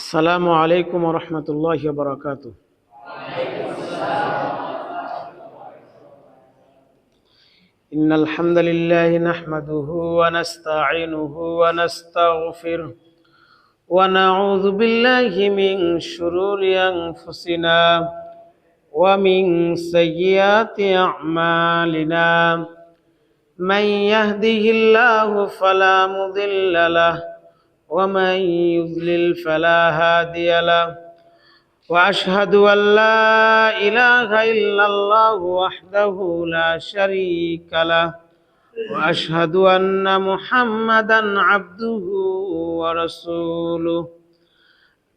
السلام عليكم ورحمة الله وبركاته إن الحمد لله نحمده ونستعينه ونستغفره ونعوذ بالله من شرور أنفسنا ومن سيئات أعمالنا من يهده الله فلا مضل له ومن يضلل فلا هادي له واشهد ان لا اله الا الله وحده لا شريك له واشهد ان محمدا عبده ورسوله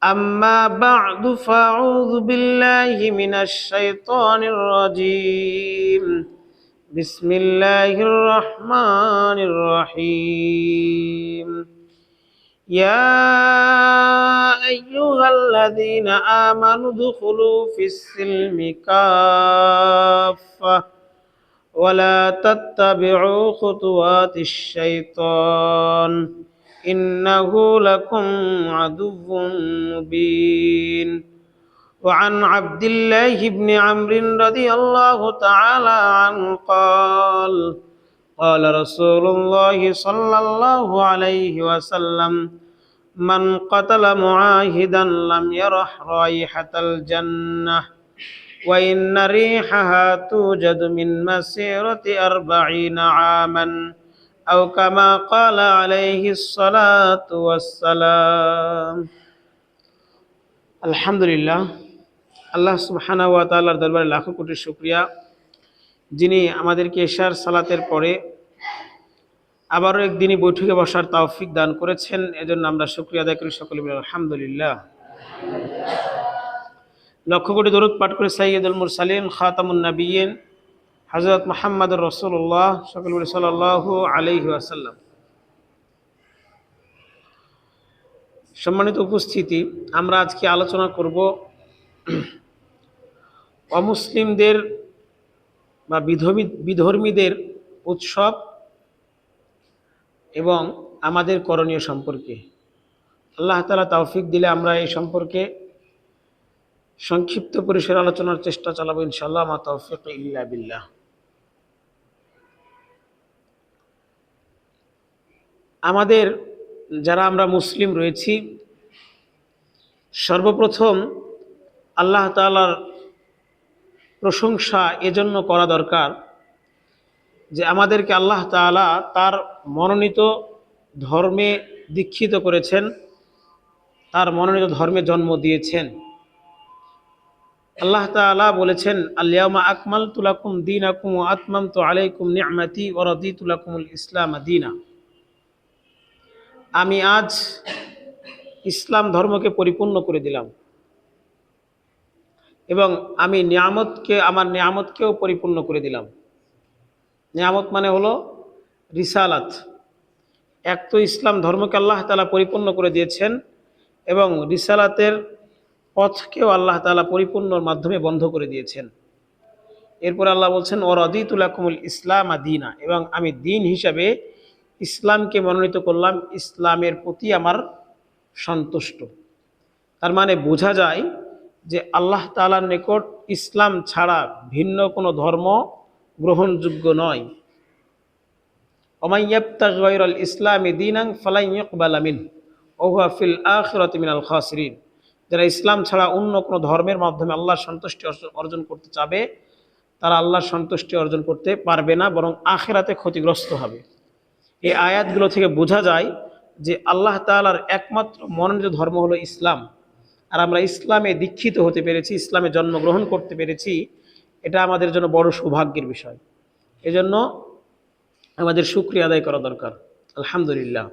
اما بعد فاعوذ بالله من الشيطان الرجيم بسم الله الرحمن الرحيم يا أيها الذين آمنوا ادخلوا في السلم كافة ولا تتبعوا خطوات الشيطان إنه لكم عدو مبين وعن عبد الله بن عمرو رضي الله تعالى عنه قال قال رسول الله صلى الله عليه وسلم من قتل معاهدا لم يرح رائحة الجنة وإن ريحها توجد من مسيرة أربعين عاما أو كما قال عليه الصلاة والسلام الحمد لله আল্লাহ সুবহানাহু ওয়া তাআলার দরবারে লাখো কোটি শুকরিয়া যিনি আমাদেরকে এশার সালাতের পরে আবারও একদিনই বৈঠকে বসার তৌফিক দান করেছেন। এজন্য আমরা শুকরিয়া আদায় করি সকলে মিলে। আলহামদুলিল্লাহ। লক্ষ কোটি দরুদ পাঠ করে সাইয়দুল মুরসালিন, খাতামুন নবিয়িন হযরত মুহাম্মদুর রাসূলুল্লাহ সকলে মিলে সাল্লাল্লাহু আলাইহি ওয়াসাল্লাম। সম্মানিত উপস্থিতি, আমরা আজকে আলোচনা করব অমুসলিমদের বা বিধর্মী, বিধর্মীদের উৎসব এবং আমাদের করণীয় সম্পর্কে। আল্লাহ তালা তৌফিক দিলে আমরা এই সম্পর্কে সংক্ষিপ্ত পরিসর আলোচনার চেষ্টা চালাবো ইনশাল্লাহ মা তৌফিক ইল্লা বিল্লাহ। আমাদের যারা আমরা মুসলিম রয়েছি, সর্বপ্রথম আল্লাহ তালার প্রশংসা এজন্য করা দরকার যে আমাদেরকে আল্লাহ তাআলা তার মনোনীত ধর্মে দীক্ষিত করেছেন, তার মনোনীত ধর্মে জন্ম দিয়েছেন। আল্লাহ তাআলা বলেছেন আল্লামা আকমাল তুলাকুম দিন আকুম আতমাম তো আলাইকুম নিয়ামাতি ওরদি তুলাকুমুল ইসলাম দিনা। আমি আজ ইসলাম ধর্মকে পরিপূর্ণ করে দিলাম। এবং আমি নিয়ামতকে, আমার নিয়ামতকেও পরিপূর্ণ করে দিলাম। নিয়ামত মানে হলো রিসালাত। এক তো ইসলাম ধর্মকে আল্লাহ তালা পরিপূর্ণ করে দিয়েছেন এবং রিসালাতের পথকেও আল্লাহ তালা পরিপূর্ণর মাধ্যমে বন্ধ করে দিয়েছেন। এরপর আল্লাহ বলছেন ওর অদিতুল্লাকুমুল ইসলাম আদিনা এবং আমি দিন হিসাবে ইসলামকে মনোনীত করলাম, ইসলামের প্রতি আমার সন্তুষ্ট। তার মানে বোঝা যায় যে আল্লাহ তালার নিকট ইসলাম ছাড়া ভিন্ন কোনো ধর্ম গ্রহণযোগ্য নয়। ওমাইয়াল ইসলামী দিনাং ফালাইকবালামিন ওহুয়া ফিল আখরত মিনাল খাসরিন। যারা ইসলাম ছাড়া অন্য কোনো ধর্মের মাধ্যমে আল্লাহর সন্তুষ্টি অর্জন করতে চাবে, তারা আল্লাহর সন্তুষ্টি অর্জন করতে পারবে না, বরং আখেরাতে ক্ষতিগ্রস্ত হবে। এই আয়াতগুলো থেকে বোঝা যায় যে আল্লাহ তালার একমাত্র মনোনীত ধর্ম হলো ইসলাম। আর আমরা ইসলামে দীক্ষিত হতে পেরেছি, ইসলামে জন্মগ্রহণ করতে পেরেছি, এটা আমাদের জন্য বড় সৌভাগ্যের বিষয়। এজন্য আমাদের সুক্রিয়া আদায় করা দরকার। আলহামদুলিল্লাহ।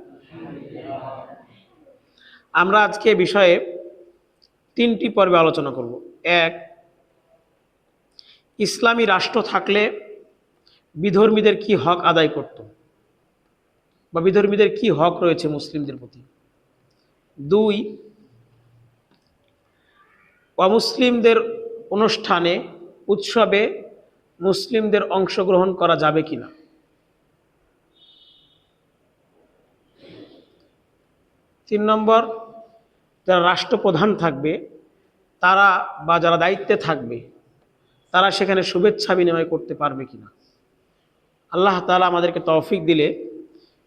আমরা আজকে বিষয়ে তিনটি পর্বে আলোচনা করব। এক, ইসলামী রাষ্ট্র থাকলে বিধর্মীদের কি হক আদায় করত? বা বিধর্মীদের কি হক রয়েছে মুসলিমদের প্রতি? দুই অমুসলিমদের অনুষ্ঠানে, উৎসবে মুসলিমদের অংশগ্রহণ করা যাবে কিনা? তিন নম্বর, যারা রাষ্ট্রপ্রধান থাকবে, তারা বা যারা দায়িত্বে থাকবে, তারা সেখানে শুভেচ্ছা বিনিময় করতে পারবে কিনা? আল্লাহ তালা আমাদেরকে তৌফিক দিলে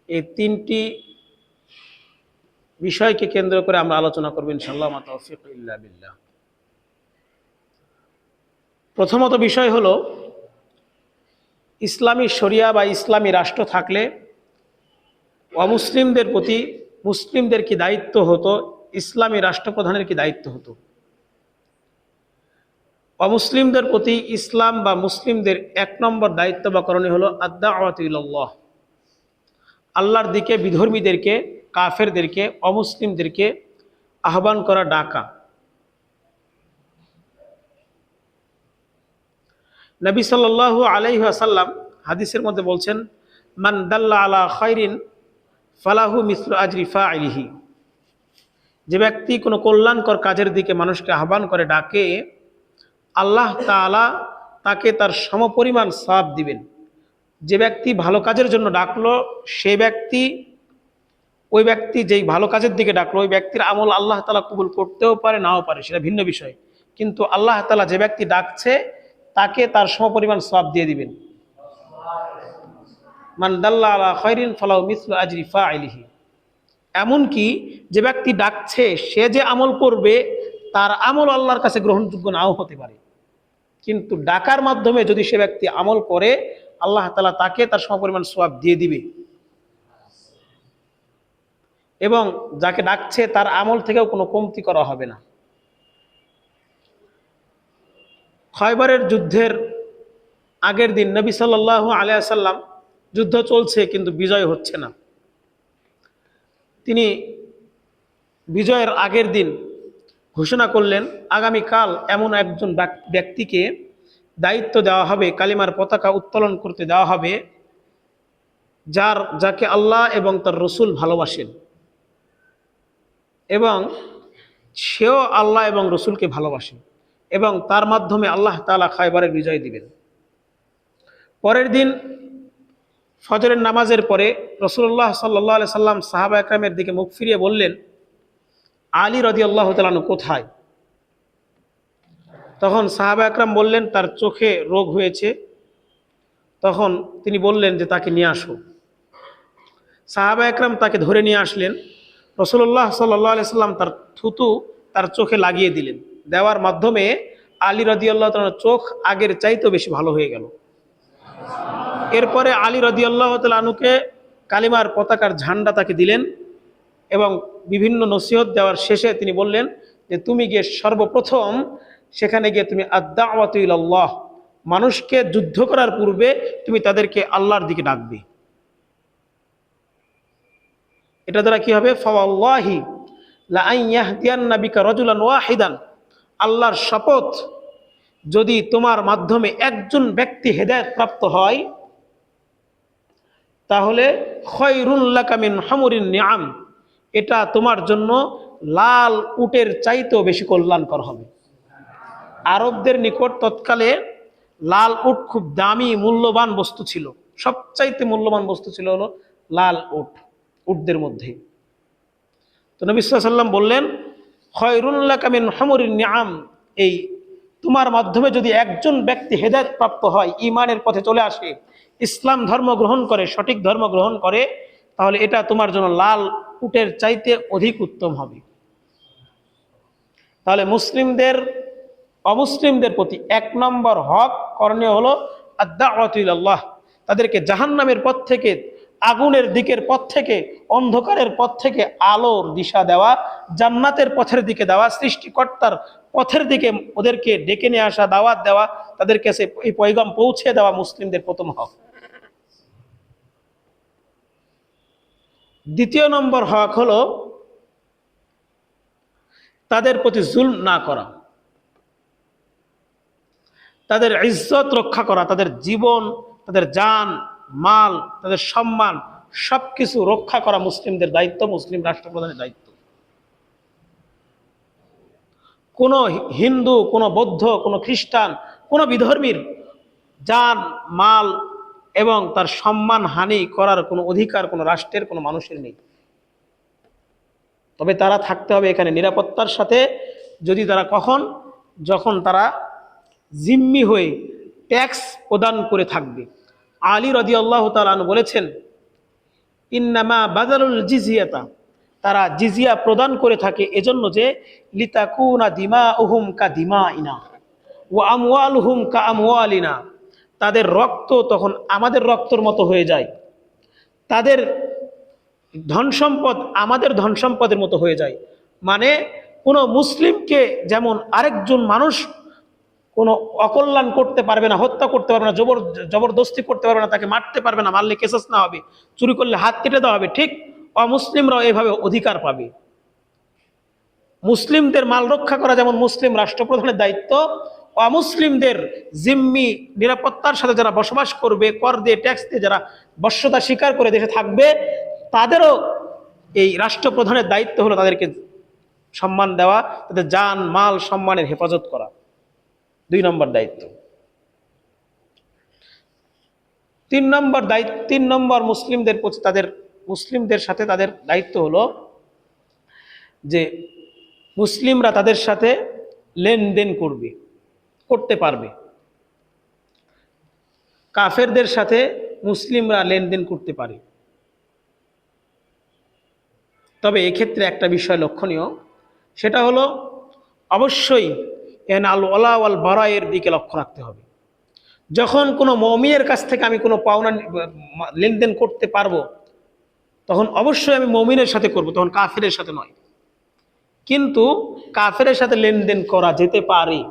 এই তিনটি বিষয়কে কেন্দ্র করে আমরা আলোচনা করব ইনশাল্লাহ তৌফিক ইল্লা বিল্লাহ। প্রথমত বিষয় হলো, ইসলামী শরিয়া বা ইসলামী রাষ্ট্র থাকলে অমুসলিমদের প্রতি মুসলিমদের কি দায়িত্ব হতো? ইসলামী রাষ্ট্রপ্রধানের কি দায়িত্ব হতো? অমুসলিমদের প্রতি ইসলাম বা মুসলিমদের এক নম্বর দায়িত্ব বা করণীয় হলো আদাওয়াতিল্লাহ আল্লাহর দিকে বিধর্মীদেরকে, কাফেরদেরকে, অমুসলিমদেরকে আহ্বান করা, ডাকা। নবী সাল্লাল্লাহু আলাইহি আসাল্লাম হাদিসের মধ্যে বলছেন, মান দাল্লা আলা খৈরিন ফালাহু মিসলু আজরিফা আলিহি যে ব্যক্তি কোনো কল্যাণকর কাজের দিকে মানুষকে আহ্বান করে, ডাকে, আল্লাহ তাআলা তাকে তার সমপরিমাণ সওয়াব দিবেন। যে ব্যক্তি ভালো কাজের জন্য ডাকলো, সে ব্যক্তি, ওই ব্যক্তি যেই ভালো কাজের দিকে ডাকলো, ওই ব্যক্তির আমল আল্লাহ তালা কবুল করতেও পারে, নাও পারে, সেটা ভিন্ন বিষয়। কিন্তু আল্লাহ তালা যে ব্যক্তি ডাকছে তাকে তার সমপরিমাণ সওয়াব দিয়ে দিবেন। মান দাল্লা আলা খৈরিন ফালাউ মিসলু আজরি ফাইলিহি এমনকি যে ব্যক্তি ডাকছে, সে যে আমল করবে, তার আমল আল্লাহর কাছে গ্রহণযোগ্য নাও হতে পারে। কিন্তু ডাকার মাধ্যমে যদি সে ব্যক্তি আমল করে, আল্লাহ তালা তাকে তার সমপরিমাণ সোয়াব দিয়ে দিবে। এবং যাকে ডাকছে, তার আমল থেকেও কোনো কমতি করা হবে না। খয়বারের যুদ্ধের আগের দিন নবী সাল্লাহ আলিয়াসাল্লাম যুদ্ধ চলছে, কিন্তু বিজয় হচ্ছে না। তিনি বিজয়ের আগের দিন ঘোষণা করলেন, আগামীকাল এমন একজন ব্যক- ব্যক্তিকে দায়িত্ব দেওয়া হবে, কালিমার পতাকা উত্তোলন করতে দেওয়া হবে, যার, যাকে আল্লাহ এবং তার রসুল ভালোবাসেন। এবং সেও আল্লাহ এবং রসুলকে ভালোবাসে এবং তার মাধ্যমে আল্লাহ তালা খাইবারের বিজয় দিবেন। পরের দিন ফজরের নামাজের পরে রসুল্লাহ সাল্লাহ সাল্লাম সাহাবা একরামের দিকে মুখ ফিরিয়ে বললেন, আলী রদি আল্লাহ তালানু কোথায়? তখন সাহাবা একরাম বললেন, তার চোখে রোগ হয়েছে। তখন তিনি বললেন যে তাকে নিয়ে আসো। সাহাবা একরাম তাকে ধরে নিয়ে আসলেন। রসুল্লাহ সাল্লাহ সাল্লাম তার থুতু তার চোখে লাগিয়ে দিলেন। দেওয়ার মাধ্যমে আলী রদিয়াল্লাহ তালার চোখ আগের চাইতেও বেশি ভালো হয়ে গেল। এরপরে আলী রদিয়াল্লাহ তালুকে কালিমার পতাকার ঝান্ডা তাকে দিলেন এবং বিভিন্ন নসিহত দেওয়ার শেষে তিনি বললেন যে, তুমি গিয়ে সর্বপ্রথম সেখানে গিয়ে তুমি আদাওয়াতুল্লাহ মানুষকে যুদ্ধ করার পূর্বে তুমি তাদেরকে আল্লাহর দিকে ডাকবে। এটা দ্বারা কি হবে? ফাওয়াল্লাহি লা আইয়াহদিয়ান্না বিকা রাজুলান ওয়াহিদান। আল্লাহর শপথ যদি তোমার মাধ্যমে একজন ব্যক্তি হেদায়েত প্রাপ্ত হয়, তাহলে খয়রুল্লাকা মিন হামুরিন নিয়াম এটা তোমার জন্য লাল উটের চাইতেও বেশি কল্যাণকর হবে। আরবদের নিকট তৎকালে লাল উট খুব দামি, মূল্যবান বস্তু ছিল। সবচাইতে মূল্যবান বস্তু ছিল হলো লাল উট, উটদের মধ্যে। তো নবী সাল্লাম বললেন খয়রুল্লাহ কামিন হামুরিন নিয়াম এই, তোমার মাধ্যমে যদি একজন ব্যক্তি হেদায়ত প্রাপ্ত হয় ইমানের পথে চলে আসে, ইসলাম ধর্ম গ্রহণ করে, সঠিক ধর্ম গ্রহণ করে, তাহলে এটা তোমার জন্য লাল উটের চাইতে অধিক উত্তম হবে। তাহলে মুসলিমদের, অমুসলিমদের প্রতি এক নম্বর হক করণীয় হলো আদাওয়াতুল্লাহ তাদেরকে জাহান্নামের পথ থেকে আগুনের দিকের পথ থেকে, অন্ধকারের পথ থেকে আলোর দিশা দেওয়া, জান্নাতের পথের দিকে দেওয়া, সৃষ্টিকর্তার পথের দিকে ওদেরকে ডেকে নিয়ে আসা, দাওয়াত দেওয়া, তাদের কাছে এই পৈগাম পৌঁছে দেওয়া মুসলিমদের প্রথম হক। দ্বিতীয় নম্বর হক হলো তাদের প্রতি জুল না করা। তাদের ইজ্জত রক্ষা করা, তাদের জীবন, তাদের জান মাল, তাদের সম্মান সব কিছু রক্ষা করা মুসলিমদের দায়িত্ব, মুসলিম রাষ্ট্রপ্রধানের দায়িত্ব। কোনো হিন্দু, কোনো বৌদ্ধ, কোনো খ্রিস্টান, কোনো বিধর্মীর যান, মাল এবং তার সম্মান হানি করার কোনো অধিকার কোনো রাষ্ট্রের, কোনো মানুষের নেই। তবে তারা থাকতে হবে এখানে নিরাপত্তার সাথে। যদি তারা কখন? যখন তারা জিম্মি হয়ে ট্যাক্স প্রদান করে থাকবে। আলী আল্লাহ তালান বলেছেন, ইন্নামা বাজারুল জিজিয়াতা তারা জিজিয়া প্রদান করে থাকে এজন্য যে, লিতাকুনা দিমা উহুম কা দিমা ইনা ও আমওয়াল হুম কা আমওয়ালিনা তাদের রক্ত তখন আমাদের রক্তর মতো হয়ে যায়। তাদের ধন সম্পদ আমাদের ধন সম্পদের মতো হয়ে যায়। মানে কোনো মুসলিমকে যেমন আরেকজন মানুষ কোনো অকল্যাণ করতে পারবে না, হত্যা করতে পারবে না, জবর জবরদস্তি করতে পারবে না, তাকে মারতে পারবে না, মারলে কেসাস না হবে, চুরি করলে হাত কেটে দেওয়া হবে, ঠিক অমুসলিমরাও এভাবে অধিকার পাবে। মুসলিমদের মাল রক্ষা করা যেমন মুসলিম রাষ্ট্রপ্রধানের দায়িত্ব, অমুসলিমদের জিম্মি নিরাপত্তার সাথে যারা বসবাস করবে, কর দিয়ে, ট্যাক্স দিয়ে যারা বশ্যতা স্বীকার করে দেশে থাকবে, তাদেরও এই রাষ্ট্রপ্রধানের দায়িত্ব হলো তাদেরকে সম্মান দেওয়া, তাদের যান মাল, সম্মানের হেফাজত করা। দুই নম্বর দায়িত্ব। তিন নম্বর দায়িত্ব, তিন নম্বর মুসলিমদের প্রতি তাদের, মুসলিমদের সাথে তাদের দায়িত্ব হলো যে মুসলিমরা তাদের সাথে লেনদেন করবে, করতে পারবে। কাফেরদের সাথে মুসলিমরা লেনদেন করতে পারে। তবে এক্ষেত্রে একটা বিষয় লক্ষণীয়, সেটা হলো অবশ্যই এন আল ওলা আল বারায়ের দিকে লক্ষ্য রাখতে হবে। যখন কোনো মমিনের কাছ থেকে আমি কোনো পাওনা লেনদেন করতে পারব, তখন অবশ্যই আমি মমিনের সাথে করব, তখন কাফেরের সাথে নয়। কিন্তু কাফেরের সাথে লেনদেন করা যেতে পারে।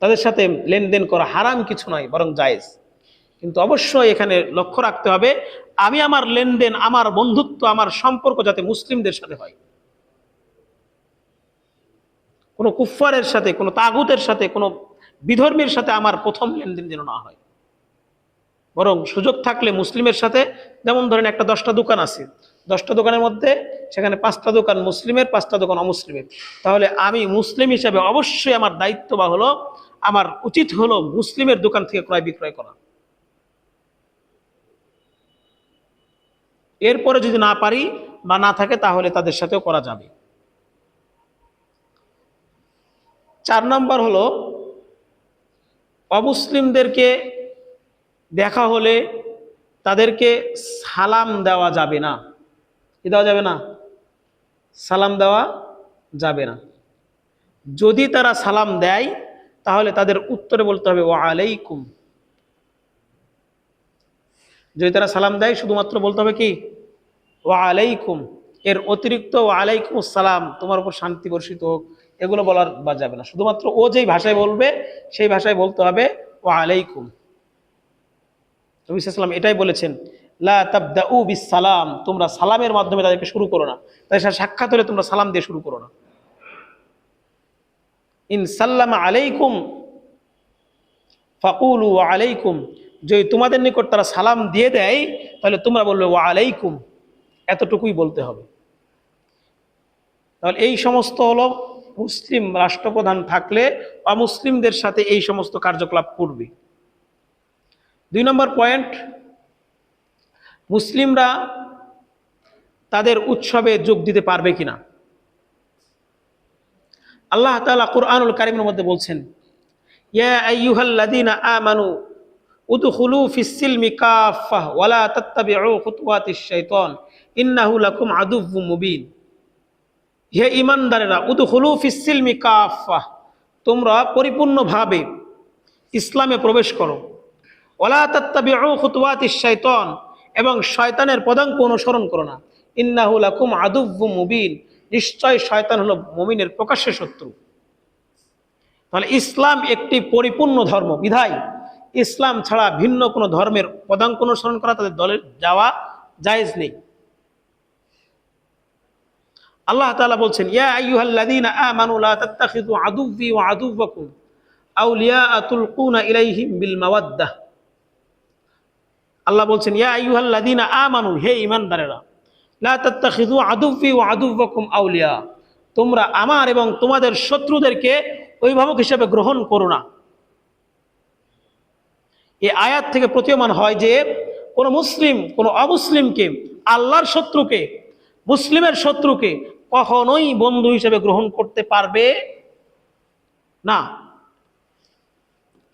তাদের সাথে লেনদেন করা হারাম কিছু নয়, বরং জায়েজ। কিন্তু অবশ্যই এখানে লক্ষ্য রাখতে হবে, আমি আমার লেনদেন, আমার বন্ধুত্ব, আমার সম্পর্ক যাতে মুসলিমদের সাথে হয়। কোনো কুফফারের সাথে, কোনো তাগুতের সাথে, কোনো বিধর্মীর সাথে আমার প্রথম লেনদেন যেন না হয়। বরং সুযোগ থাকলে মুসলিমের সাথে, যেমন ধরেন একটা দশটা দোকান আছে, দশটা দোকানের মধ্যে সেখানে পাঁচটা দোকান মুসলিমের, পাঁচটা দোকান অমুসলিমের। তাহলে আমি মুসলিম হিসাবে অবশ্যই আমার দায়িত্ব বা হলো, আমার উচিত হলো মুসলিমের দোকান থেকে ক্রয় বিক্রয় করা। এরপরে যদি না পারি বা না থাকে তাহলে তাদের সাথেও করা যাবে। চার নম্বর হলো, অমুসলিমদেরকে দেখা হলে তাদেরকে সালাম দেওয়া যাবে না। কি দেওয়া যাবে না? সালাম দেওয়া যাবে না। যদি তারা সালাম দেয়, তাহলে তাদের উত্তরে বলতে হবে, ওয়া আলাইকুম। যদি তারা সালাম দেয়, শুধুমাত্র বলতে হবে কি? ওয়া আলাইকুম। এর অতিরিক্ত, ওয়া আলাইকুম সালাম। তোমার উপর শান্তি বর্ষিত হোক। এগুলো বলার বা যাবে না। শুধুমাত্র ও যেই ভাষায় বলবে, সেই ভাষায় বলতে হবে ওয়া আলাইকুম নবী এটাই বলেছেন সালাম তোমরা সালামের মাধ্যমে তাদেরকে শুরু করো না। তাদের সাথে সাক্ষাৎ হলে তোমরা সালাম দিয়ে শুরু করো না। ইন সাল্লাম আলাইকুম, ফাকুলু ওয়া আলাইকুম যদি তোমাদের নিকট তারা সালাম দিয়ে দেয়, তাহলে তোমরা বলবে ওয়া আলাইকুম এতটুকুই বলতে হবে। তাহলে এই সমস্ত হলো মুসলিম রাষ্ট্রপ্রধান থাকলে অমুসলিমদের সাথে এই সমস্ত কার্যকলাপ করবে। দুই নম্বর পয়েন্ট, মুসলিমরা তাদের উৎসবে যোগ দিতে পারবে কিনা। আল্লাহ তাআলা কোরআনুল কারিমের মধ্যে বলছেন, ইয়া আমানু ওয়ালা হে ইমানদারেরা, উদখুলু ফিস সিলমি কাফাহ তোমরা পরিপূর্ণভাবে ইসলামে প্রবেশ করো। ওলা তাত্তাবিউ খুতুওয়াতিশ শাইতান, এবং শয়তানের পদাঙ্ক অনুসরণ করো না। ইন্নাহুল লাকুম আদুব্বু মুবিন। নিশ্চয় শয়তান হলো মুমিনের প্রকাশ্য শত্রু। তাহলে ইসলাম একটি পরিপূর্ণ ধর্ম, বিধায়। ইসলাম ছাড়া ভিন্ন কোনো ধর্মের পদাঙ্ক অনুসরণ করা, তাদের দলের যাওয়া জায়েজ নেই। আল্লাহ তালা বলছেন, ইয়া আইয়ুহাল্লাযীনা আমানু লা তাত্তাখিযু আদুব্বি ওয়া আদুব্বাকুম আউলিয়া তুলকুনা ইলাইহিম বিল মাওয়াদ্দাহ আল্লাহ বলছেন, ইয়া আইয়ুহাল্লাযীনা আমানু, হে ঈমানদারেরা, লা তাত্তাখিযু আদুব্বি ওয়া আদুব্বাকুম আউলিয়া। তোমরা আমার এবং তোমাদের শত্রুদেরকে অভিভাবক হিসেবে গ্রহণ করো না। এই আয়াত থেকে প্রতীয়মান হয় যে, কোনো মুসলিম, কোনো অমুসলিমকে, আল্লাহর শত্রুকে, মুসলিমের শত্রুকে কখনোই বন্ধু হিসেবে গ্রহণ করতে পারবে না।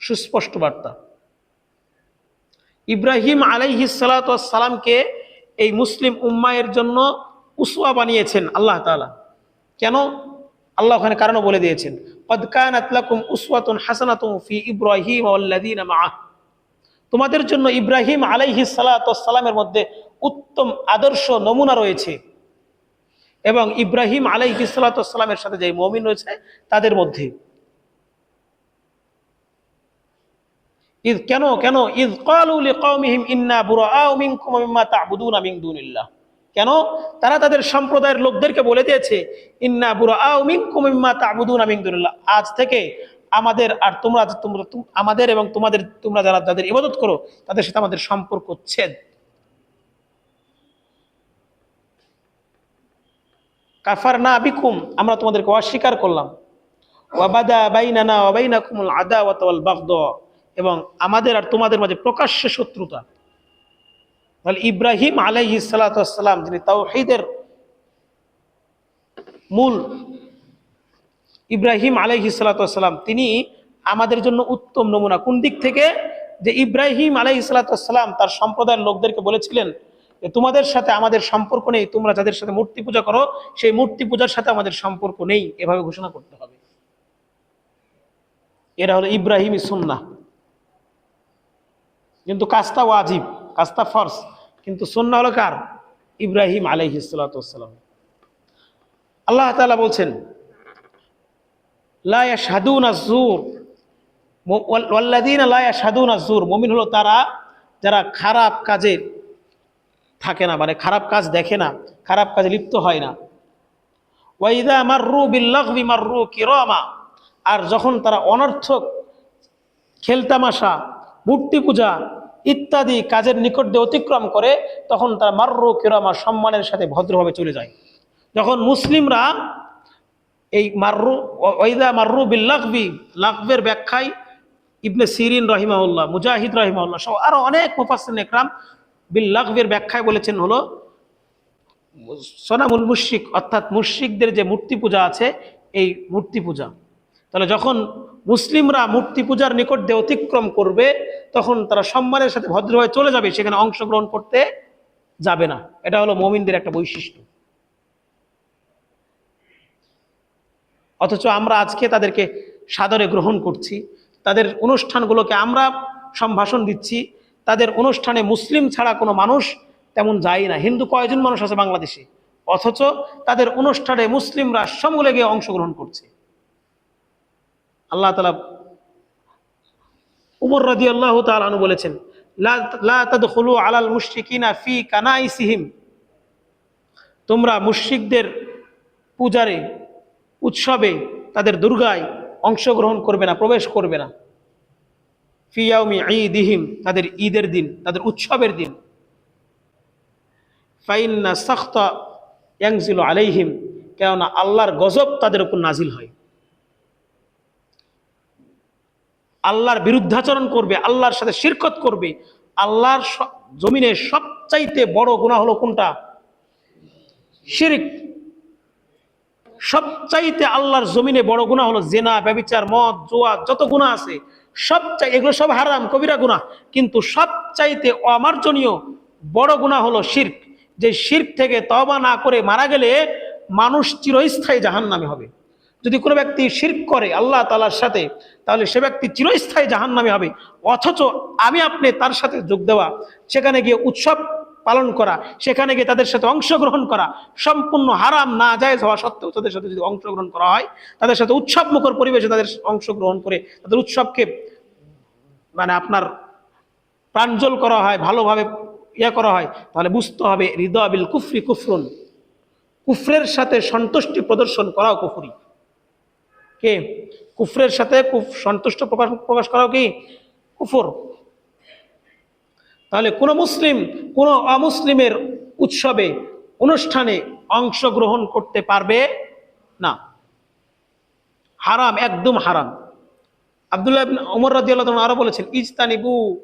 সুস্পষ্ট বার্তা। ইব্রাহিম আলাইহি সালাতামকে এই মুসলিম উম্মায়ের জন্য উসুয়া বানিয়েছেন আল্লাহ তালা কেন? আল্লাহ ওখানে কারণও বলে দিয়েছেন। কদকান উসওয়াতুন হাসানাতুম ফি ইব্রাহিম আল্লাদিন তোমাদের জন্য ইব্রাহিম আলাইহি সালাতামের মধ্যে উত্তম আদর্শ নমুনা রয়েছে। এবং ইব্রাহিম আলাইহি সালামের সাথে যে মমিন রয়েছে, তাদের মধ্যে। ইদ কেন কেন? ইদ লিকাওমিহিম ইন্না মিন কেন? তারা তাদের সম্প্রদায়ের লোকদেরকে বলে দিয়েছে, ইন্না তা'বুদুনা দুনিল্লাহ। আজ থেকে আমাদের আর তোমরা তোমরা, আমাদের এবং তোমাদের, তোমরা যারা, যাদের ইবাদত করো, তাদের সাথে আমাদের সম্পর্ক ছেদ। কাফার না বিকুম, আমরা তোমাদেরকে অস্বীকার করলাম। ওয়াবাদা বাইনানা ওয়াবাইনাকুমুল আদাওয়াত ওয়াল বাগদা, এবং আমাদের আর তোমাদের মাঝে প্রকাশ্য শত্রুতা। তাহলে ইব্রাহিম আলাইহি সালাম যিনি তাওহীদের মূল, ইব্রাহিম আলাইহি সালাম তিনি আমাদের জন্য উত্তম নমুনা। কোন দিক থেকে? যে ইব্রাহিম আলাইহি সালাম তার সম্প্রদায়ের লোকদেরকে বলেছিলেন তোমাদের সাথে আমাদের সম্পর্ক নেই, তোমরা যাদের সাথে মূর্তি পূজা করো, সেই মূর্তি পূজার সাথে আমাদের সম্পর্ক নেই। এভাবে ঘোষণা করতে হবে। এরা হলো ইব্রাহিম সুন্না কিন্তু কাজটা ওয়াজিব কাস্তা ফর্স কিন্তু সুন্না হলো কার? ইব্রাহিম আলাইহি সালাম। আল্লাহ তাআলা বলছেন, লা ইয়াশহাদুনা যুর ওয়াল্লাযীনা লা ইয়াশহাদুনা যুর মুমিন হলো তারা, যারা খারাপ কাজে থাকে না মানে খারাপ কাজ দেখে না, খারাপ কাজে লিপ্ত হয় না। ওয়াইদা মাররু বিল্লাগবি মাররু কিরামা। আর যখন তারা অনর্থক খেলতামাশা, মূর্তি পূজা ইত্যাদি কাজের নিকট দিয়ে অতিক্রম করে, তখন তারা মার্রু কিরামা সম্মানের সাথে ভদ্রভাবে চলে যায়। যখন মুসলিমরা এই মার্রু ওয়াইদা মার্রু বিল লাকবি লাকবের ব্যাখ্যায় ইবনে সিরিন রহিমাউল্লাহ মুজাহিদ রহিমাউল্লাহ সহ আরও অনেক মুফাসসির একরাম বিল লাকবের ব্যাখ্যায় বলেছেন হলো, সোনামুল মুশরিক, অর্থাৎ মুশরিকদের যে মূর্তি পূজা আছে, এই মূর্তি পূজা। তাহলে যখন মুসলিমরা মূর্তি পূজার নিকট দিয়ে অতিক্রম করবে, তখন তারা সম্মানের সাথে ভদ্রভাবে চলে যাবে, সেখানে অংশগ্রহণ করতে যাবে না। এটা হলো মমিনদের একটা বৈশিষ্ট্য। অথচ আমরা আজকে তাদেরকে সাদরে গ্রহণ করছি, তাদের অনুষ্ঠানগুলোকে আমরা সম্ভাষণ দিচ্ছি তাদের অনুষ্ঠানে মুসলিম ছাড়া কোনো মানুষ তেমন যায় না। হিন্দু কয়জন মানুষ আছে বাংলাদেশে? অথচ তাদের অনুষ্ঠানে মুসলিমরা সমূলে গিয়ে অংশগ্রহণ করছে। আল্লাহ তালা উমর রাদি আল্লাহ তালু বলেছেন আলাল মুশরিকিনা ফি কানাইসিহিম। তোমরা মুশরিকদের পূজারে, উৎসবে, তাদের দুর্গায় অংশগ্রহণ করবে না, প্রবেশ করবে না। ফিয়াউমি ঈদিহিম, তাদের ঈদের দিন, তাদের উৎসবের দিন। ফাইন্না ইয়াংজিল আলাইহিম, কেননা আল্লাহর গজব তাদের উপর নাজিল হয়। আল্লাহর বিরুদ্ধাচরণ করবে, আল্লাহর সাথে শিরকত করবে, আল্লাহর জমিনে সবচাইতে বড় গুণা হলো কোনটা? শিরিক। সবচাইতে আল্লাহর জমিনে বড় গুণা হলো জেনা, ব্যবিচার, মদ, জোয়া, যত গুণা আছে সবচাই এগুলো সব হারাম, কবিরা গুণা কিন্তু সবচাইতে অমার্জনীয় বড় গুণা হলো শির্ক। যে শির্ক থেকে তবা না করে মারা গেলে মানুষ চিরস্থায়ী জাহান নামে হবে। যদি কোনো ব্যক্তি শির্ক করে আল্লাহ তালার সাথে, তাহলে সে ব্যক্তি চিরস্থায়ী জাহান নামে হবে। অথচ আমি আপনি তার সাথে যোগ দেওয়া, সেখানে গিয়ে উৎসব পালন করা, সেখানে গিয়ে তাদের সাথে অংশগ্রহণ করা, সম্পূর্ণ হারাম, না যায় হওয়া সত্ত্বেও তাদের সাথে যদি অংশগ্রহণ করা হয়, তাদের সাথে উৎসব মুখর পরিবেশে তাদের অংশগ্রহণ করে তাদের উৎসবকে মানে আপনার প্রাঞ্জল করা হয়, ভালোভাবে ইয়ে করা হয়, তাহলে বুঝতে হবে হৃদয় বিল কুফরি কুফরুন। কুফরের সাথে সন্তুষ্টি প্রদর্শন করাও কুফরি। কে? কুফরের সাথে কুফ সন্তুষ্ট প্রকাশ প্রকাশ করাও কি? কুফর। তাহলে কোনো মুসলিম, কোনো অমুসলিমের উৎসবে, অনুষ্ঠানে অংশগ্রহণ করতে পারবে? না। হারাম, একদম হারাম। আবদুল্লাহ ওমর তাআলা আরও বলেছেন, ইজতানিবু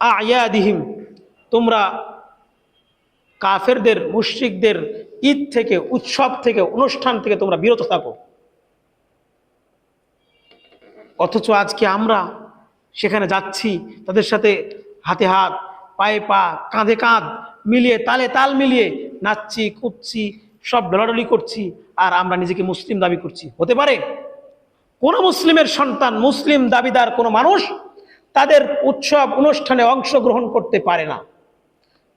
আয়াদিহিম তোমরা কাফেরদের, মুশ্রিকদের ঈদ থেকে, উৎসব থেকে, অনুষ্ঠান থেকে তোমরা বিরত থাকো। অথচ আজকে আমরা সেখানে যাচ্ছি, তাদের সাথে হাতে হাত, পায়ে পা, কাঁধে কাঁধ মিলিয়ে, তালে তাল মিলিয়ে নাচছি, কুদছি, সব ডলাডলি করছি আর আমরা নিজেকে মুসলিম দাবি করছি। হতে পারে কোন মুসলিমের সন্তান, মুসলিম দাবিদার কোনো মানুষ তাদের উৎসব অনুষ্ঠানে অংশগ্রহণ করতে পারে না।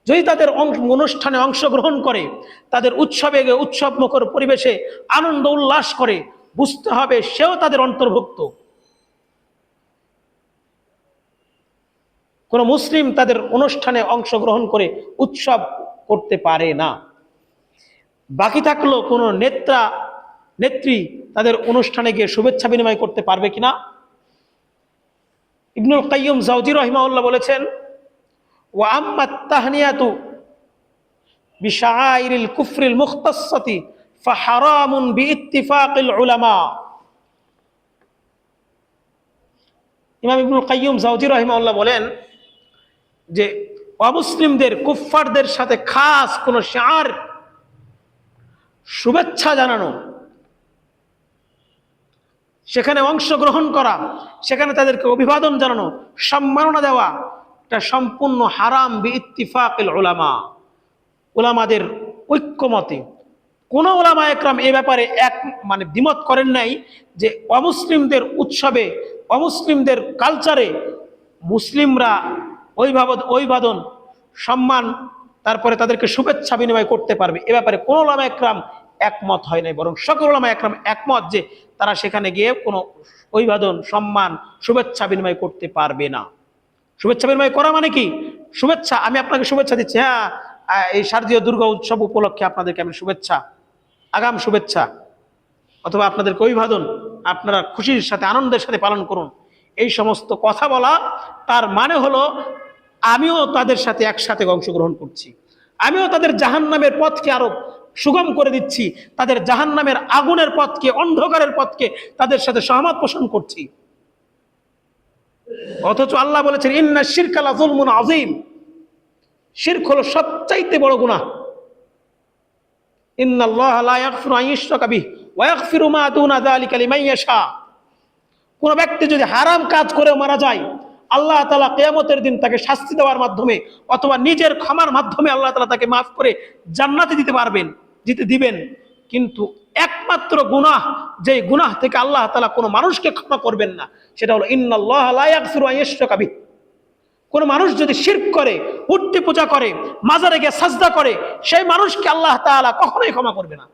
যদি তাদের অনুষ্ঠানে অংশগ্রহণ করে, তাদের উৎসবে উৎসব মুখর পরিবেশে আনন্দ উল্লাস করে, বুঝতে হবে সেও তাদের অন্তর্ভুক্ত। কোন মুসলিম তাদের অনুষ্ঠানে অংশগ্রহণ করে উৎসব করতে পারে না। বাকি থাকল কোনো নেত্রা, নেত্রী তাদের অনুষ্ঠানে গিয়ে শুভেচ্ছা বিনিময় করতে পারবে কিনা? ইবনুল কাইয়ুম জাউজি রহিমাউল্লাহ বলেছেন ও আম্মা তাহনিয়াতু বিশাইরিল কুফরিল মুখতাসসাতি ফাহারামুন বিইত্তিফাকিল উলামা। ইমাম ইবনুল কাইয়ুম জাউজি রহিমাউল্লাহ বলেন যে অমুসলিমদের, কুফফারদের সাথে খাস কোনো শার শুভেচ্ছা জানানো, সেখানে অংশগ্রহণ করা, সেখানে তাদেরকে অভিবাদন জানানো, সম্মাননা দেওয়া, এটা সম্পূর্ণ হারাম বি ইত্তিফাকিল ওলামা ওলামাদের ঐক্যমতে। কোন ওলামা একরাম এ ব্যাপারে এক মানে দ্বিমত করেন নাই যে অমুসলিমদের উৎসবে, অমুসলিমদের কালচারে মুসলিমরা অভিভাবন অভিবাদন, সম্মান, তারপরে তাদেরকে শুভেচ্ছা বিনিময় করতে পারবে। এ ব্যাপারে কোন ওলামা একরাম একমত হয় নাই, বরং সকল ওলামা একরাম একমত যে তারা সেখানে গিয়ে কোনো অভিবাদন, সম্মান, শুভেচ্ছা বিনিময় করতে পারবে না। শুভেচ্ছা বিনিময় করা মানে কি? শুভেচ্ছা, আমি আপনাকে শুভেচ্ছা দিচ্ছি। হ্যাঁ এই শারদীয় দুর্গা উৎসব উপলক্ষে আপনাদেরকে আমি শুভেচ্ছা, আগাম শুভেচ্ছা, অথবা আপনাদেরকে অভিবাদন, আপনারা খুশির সাথে, আনন্দের সাথে পালন করুন। এই সমস্ত কথা বলা, তার মানে হলো আমিও তাদের সাথে একসাথে অংশগ্রহণ করছি। আমিও তাদের জাহান্নামের পথকে আরও সুগম করে দিচ্ছি, তাদের জাহান্নামের আগুনের পথকে, অন্ধকারের পথকে তাদের সাথে সহমত পোষণ করছি। অথচ আল্লাহ বলেছেন, ইন্না শিরকালা জুলমুন আজিম শিরক হলো সবচাইতে বড় গুনাহ। ইন্নাল্লাহ লা ইয়াগফিরু আন ইউশরাকা বিহি ওয়া ইয়াগফিরু মা দুনা যালিকা লিমান ইয়াশা। কোন ব্যক্তি যদি হারাম কাজ করে মারা যায়, আল্লাহ তালা কিয়ামতের দিন তাকে শাস্তি দেওয়ার মাধ্যমে অথবা নিজের ক্ষমার মাধ্যমে আল্লাহ তাআলা তাকে মাফ করে জান্নাতে দিতে পারবেন, দিতে দিবেন। কিন্তু একমাত্র গুনাহ, যেই গুনাহ থেকে আল্লাহ তাআলা কোনো মানুষকে ক্ষমা করবেন না, সেটা হলো ইউশরাকা বিহি। কোন মানুষ যদি শিরক করে, মূর্তি পূজা করে, মাজারে গিয়ে সাজদা করে, সেই মানুষকে আল্লাহ তাআলা কখনোই ক্ষমা করবে না।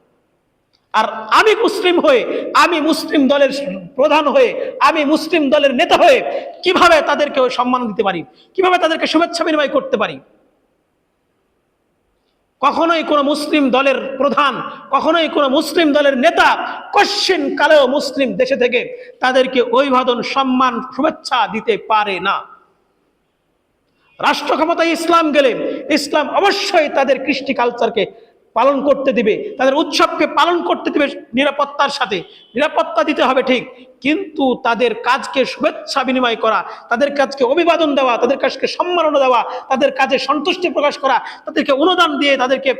আর আমি মুসলিম হয়ে, আমি মুসলিম দলের প্রধান হয়ে, আমি মুসলিম দলের নেতা হয়ে কীভাবে তাদেরকে সম্মান দিতে পারি? কীভাবে তাদেরকে শুভেচ্ছা বিনিময় করতে পারি? কখনোই কোনো মুসলিম দলের প্রধান, কখনোই কোনো মুসলিম দলের নেতা কশ্চিন কালেও মুসলিম দেশে থেকে তাদেরকে অভিবাদন, সম্মান, শুভেচ্ছা দিতে পারে না। রাষ্ট্র ক্ষমতায় ইসলাম গেলে ইসলাম অবশ্যই তাদের কৃষ্টি কালচারকে পালন করতে দিবে, তাদের উৎসবকে পালন করতে দিবে নিরাপত্তার সাথে। নিরাপত্তা দিতে হবে ঠিক, কিন্তু তাদের কাজকে শুভেচ্ছা বিনিময় করা, তাদের কাজকে অভিবাদন দেওয়া, তাদের কাজকে সম্মাননা দেওয়া, তাদের কাজে সন্তুষ্টি প্রকাশ করা, তাদেরকে অনুদান দিয়ে তাদেরকে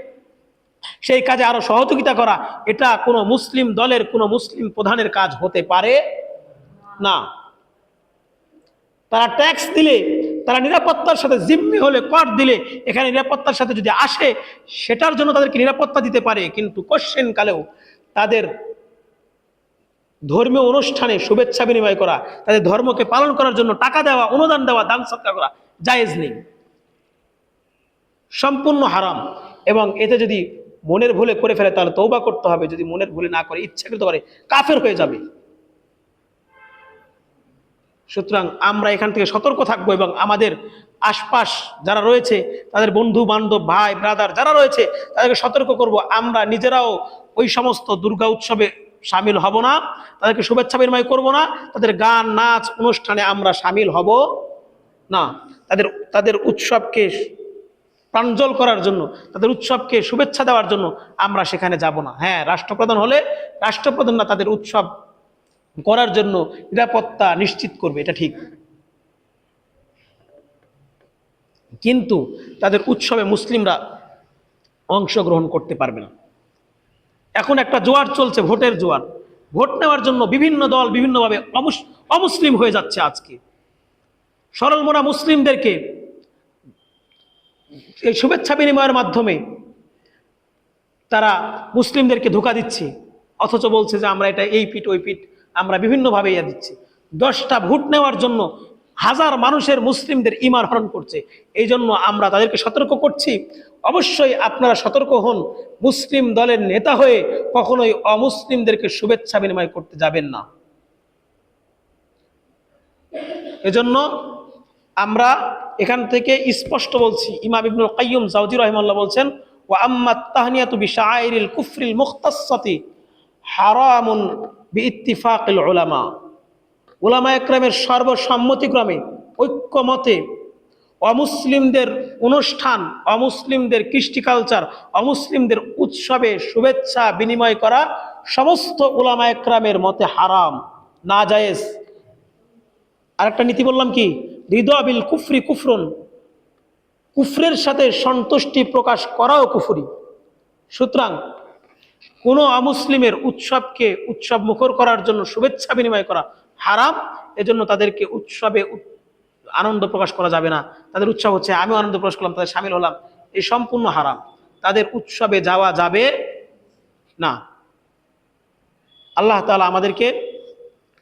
সেই কাজে আরও সহযোগিতা করা, এটা কোনো মুসলিম দলের, কোনো মুসলিম প্রধানের কাজ হতে পারে না। তারা ট্যাক্স দিলে তারা নিরাপত্তার সাথে জিম্মি হলে কর দিলে, এখানে নিরাপত্তার সাথে যদি আসে, সেটার জন্য তাদেরকে নিরাপত্তা দিতে পারে। কিন্তু কোশ্চেন কালেও তাদের ধর্মীয় অনুষ্ঠানে শুভেচ্ছা বিনিময় করা, তাদের ধর্মকে পালন করার জন্য টাকা দেওয়া, অনুদান দেওয়া, দান সৎকার করা জায়েজ নেই। সম্পূর্ণ হারাম। এবং এতে যদি মনের ভুলে করে ফেলে, তাহলে তৌবা করতে হবে। যদি মনের ভুলে না করে ইচ্ছাকৃত করে কাফের হয়ে যাবে। সুতরাং আমরা এখান থেকে সতর্ক থাকব এবং আমাদের আশপাশ যারা রয়েছে, তাদের বন্ধু, বান্ধব, ভাই ব্রাদার যারা রয়েছে, তাদেরকে সতর্ক করব। আমরা নিজেরাও ওই সমস্ত দুর্গা উৎসবে সামিল হব না, তাদেরকে শুভেচ্ছা বিনিময় করব না, তাদের গান, নাচ, অনুষ্ঠানে আমরা সামিল হব না। তাদের তাদের উৎসবকে প্রাঞ্জল করার জন্য, তাদের উৎসবকে শুভেচ্ছা দেওয়ার জন্য আমরা সেখানে যাব না। হ্যাঁ রাষ্ট্রপ্রধান হলে রাষ্ট্রপ্রধান না তাদের উৎসব করার জন্য নিরাপত্তা নিশ্চিত করবে, এটা ঠিক। কিন্তু তাদের উৎসবে মুসলিমরা অংশগ্রহণ করতে পারবে না। এখন একটা জোয়ার চলছে, ভোটের জোয়ার। ভোট নেওয়ার জন্য বিভিন্ন দল বিভিন্নভাবে অমুস- অমুসলিম হয়ে যাচ্ছে আজকে। সরল মোনা মুসলিমদেরকে এই শুভেচ্ছা বিনিময়ের মাধ্যমে তারা মুসলিমদেরকে ধোকা দিচ্ছে। অথচ বলছে যে আমরা এটা এই পিঠ, ওই পিঠ আমরা বিভিন্নভাবে ইয়া দিচ্ছি। দশটা ভোট নেওয়ার জন্য হাজার মানুষের মুসলিমদের ইমান হরণ করছে। এই জন্য আমরা তাদেরকে সতর্ক করছি। অবশ্যই আপনারা সতর্ক হন। মুসলিম দলের নেতা হয়ে কখনোই অমুসলিমদেরকে শুভেচ্ছা বিনিময় করতে যাবেন না। এজন্য আমরা এখান থেকে স্পষ্ট বলছি। ইমাম ইবনুল কাইয়ুম জাউদি রহমাল্লাহ বলছেন ও আম্মাত তাহনিয়াতু বিশাআইরিল কুফরিল মুখতাসসাতি হারামুন বিইত্তিফাকিল উলামা। ওলামা একরামের সর্বসম্মতিক্রমে ঐক্যমতে অমুসলিমদের অনুষ্ঠান, অমুসলিমদের কৃষ্টি কালচার অমুসলিমদের উৎসবে শুভেচ্ছা বিনিময় করা সমস্ত উলামা একরামের মতে হারাম না জায়েজ আরেকটা নীতি বললাম কি? হৃদয় বিল কুফরি কুফরন। কুফরের সাথে সন্তুষ্টি প্রকাশ করাও কুফরি। সুতরাং কোনো অমুসলিমের উৎসবকে উৎসব মুখর করার জন্য শুভেচ্ছা বিনিময় করা হারাম, এজন্য তাদেরকে উৎসবে আনন্দ প্রকাশ করা যাবে না। তাদের উৎসব হচ্ছে, আমিও আনন্দ প্রকাশ করলাম, তাদের সামিল হলাম। এই সম্পূর্ণ হারাম। তাদের উৎসবে যাওয়া যাবে না। আল্লাহ তালা আমাদেরকে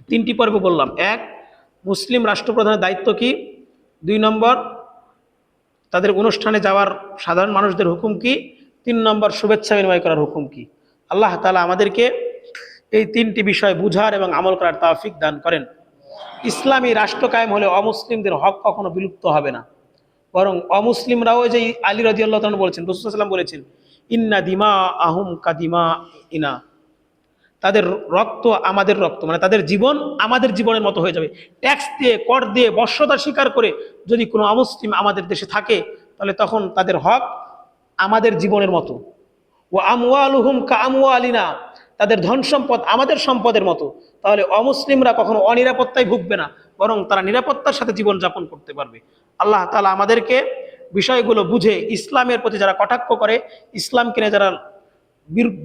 তিনটি পর্ব বললাম। এক, মুসলিম রাষ্ট্রপ্রধানের দায়িত্ব কি? দুই নম্বর, তাদের অনুষ্ঠানে যাওয়ার সাধারণ মানুষদের হুকুম কি? তিন নম্বর, শুভেচ্ছা বিনিময় করার হুকুম কি? আল্লাহ তালা আমাদেরকে এই তিনটি বিষয় বুঝার এবং আমল করার তাফিক দান করেন। ইসলামী রাষ্ট্র কায়েম হলে অমুসলিমদের হক কখনো বিলুপ্ত হবে না। বরং অমুসলিমরাও যে আলী রাজিয়াল্লাহ তাআলা বলেছেন রসুলাম বলেছেন, ইন্না দিমা আহুম কাদিমা ইনা তাদের রক্ত আমাদের রক্ত মানে তাদের জীবন আমাদের জীবনের মতো হয়ে যাবে। ট্যাক্স দিয়ে, কর দিয়ে বর্ষতা স্বীকার করে যদি কোনো অমুসলিম আমাদের দেশে থাকে, তাহলে তখন তাদের হক আমাদের জীবনের মতো। ও আমওয়ালুহুম কা আমওয়ালিনা তাদের ধন সম্পদ আমাদের সম্পদের মতো। তাহলে অমুসলিমরা কখনো অনিরাপত্তায় ভুগবে না, বরং তারা নিরাপত্তার সাথে জীবন যাপন করতে পারবে। আল্লাহ তালা আমাদেরকে বিষয়গুলো বুঝে ইসলামের প্রতি যারা কটাক্ষ করে, ইসলামকে নিয়ে যারা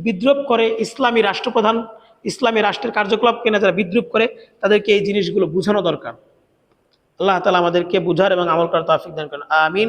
বিদ্রুপ করে, ইসলামী রাষ্ট্রপ্রধান, ইসলামী রাষ্ট্রের কার্যকলাপ নিয়ে যারা বিদ্রুপ করে, তাদেরকে এই জিনিসগুলো বোঝানো দরকার। আল্লাহ তালা আমাদেরকে বুঝার এবং আমল করার তাফিক দান করেন। আমিন।